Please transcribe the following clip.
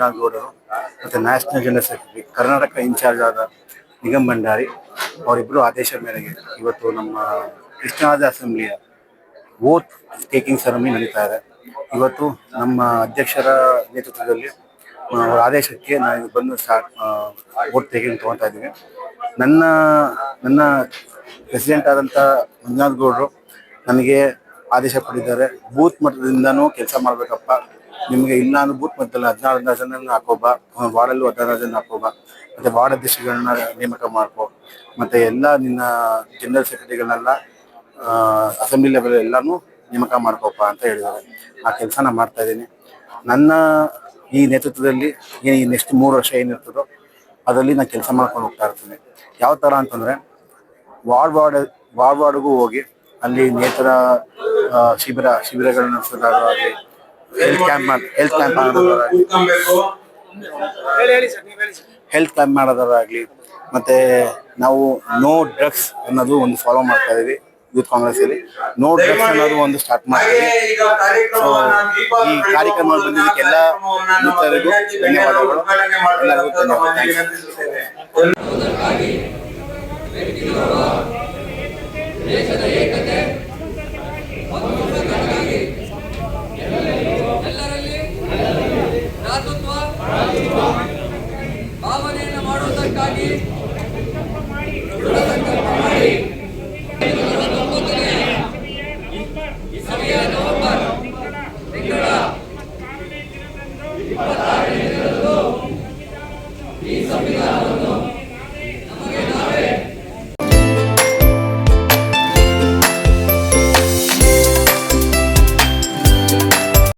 ಮಂಜುನಾಥ್ ಮತ್ತು national general secretary Karnataka incharge ಆದ ನಿಗಮ್ ಭಂಡಾರಿ ಅವರಿಬ್ಬರು ಆದೇಶ ಮೇರೆಗೆ ಇವತ್ತು ನಮ್ಮ ಕೃಷ್ಣರಾಜ ಅಸೆಂಬ್ಲಿಯ ಓತ್ ಟೇಕಿಂಗ್ ಸೆರೆಮನಿ ನಡೀತಾ ಇದೆ. ಇವತ್ತು ನಮ್ಮ ಅಧ್ಯಕ್ಷರ ನೇತೃತ್ವದಲ್ಲಿ ಅವರ ಆದೇಶಕ್ಕೆ ನಾನು ಬಂದು ಸ್ಟಾರ್ಟ್ ಓಟ್ ಟೇಕಿಂಗ್ ತೊಗೊತಾ ಇದ್ದೀವಿ. ನನ್ನ ನನ್ನ ಪ್ರೆಸಿಡೆಂಟ್ ಆದಂಥ ಮಂಜುನಾಥ್ ಗೌಡರು ನನಗೆ ಆದೇಶ ಕೊಟ್ಟಿದ್ದಾರೆ. ಬೂತ್ ಮಟ್ಟದಿಂದನೂ ಕೆಲಸ ಮಾಡಬೇಕಪ್ಪ. ನಿಮಗೆ ಇಲ್ಲ ಅನ್ಬೋದು ಮತ್ತೆ ಹದಿನಾರು ಜನ ಹಾಕೋಬ ವಾರ್ಡಲ್ಲೂ ಹದಿನಾರು ಜನ ಹಾಕೋಬ, ಮತ್ತೆ ವಾರ್ಡ್ ಅಧ್ಯಕ್ಷಗಳನ್ನ ನೇಮಕ ಮಾಡ್ಕೋ, ಮತ್ತೆ ಎಲ್ಲ ನಿನ್ನ ಜನರಲ್ ಸೆಕ್ರೆಟರಿಗಳನ್ನೆಲ್ಲ ಅಸೆಂಬ್ಲಿ ಲೆವೆಲ್ ಎಲ್ಲಾನು ನೇಮಕ ಮಾಡ್ಕೋಪ ಅಂತ ಹೇಳಿದ್ದಾರೆ. ಆ ಕೆಲಸನ ಮಾಡ್ತಾ ಇದ್ದೀನಿ. ನನ್ನ ಈ ನೇತೃತ್ವದಲ್ಲಿ ಈ ನೆಕ್ಸ್ಟ್ ಮೂರು ವರ್ಷ ಏನಿರ್ತದೋ ಅದರಲ್ಲಿ ನಾನು ಕೆಲಸ ಮಾಡ್ಕೊಂಡು ಹೋಗ್ತಾ ಇರ್ತೀನಿ. ಯಾವ ಥರ ಅಂತಂದರೆ, ವಾರ್ಡ್ ವಾರ್ಡ್ ವಾರ್ಡ್ ವಾರ್ಡ್ಗೂ ಹೋಗಿ ಅಲ್ಲಿ ನೇತರ ಶಿಬಿರ, ಶಿಬಿರಗಳನ್ನ ನಡೆಸೋದಾಗಲಿ ಹೆಲ್ತ್ ಕ್ಯಾಂಪ್ ಹೆಲ್ತ್ ಕ್ಯಾಂಪ್ ಮಾಡೋದಾಗಲಿ ಹೆಲ್ತ್ ಕ್ಯಾಂಪ್ ಮಾಡೋದಾಗಲಿ ಮತ್ತೆ ನಾವು ನೋ ಡ್ರಗ್ಸ್ ಅನ್ನೋದು ಒಂದು ಫಾಲೋ ಮಾಡ್ತಾ ಇದೀವಿ ಯೂತ್ ಕಾಂಗ್ರೆಸ್ ಅಲ್ಲಿ. ನೋ ಡ್ರಗ್ಸ್ ಅನ್ನೋದು ಒಂದು ಸ್ಟಾರ್ಟ್ ಮಾಡ್ತೀವಿ ಸೊ ಈ ಕಾರ್ಯಕ್ರಮ ಬಂದಿದ್ದಕ್ಕೆಲ್ಲ ಧನ್ಯವಾದಗಳು. ಎಲ್ಲರಿಗೂ ಧನ್ಯವಾದ. ಅದಕ್ಕಾಗಿ ನವೆಂಬರ್ ತಿಂಗಳ ಇಪ್ಪತ್ತಾರು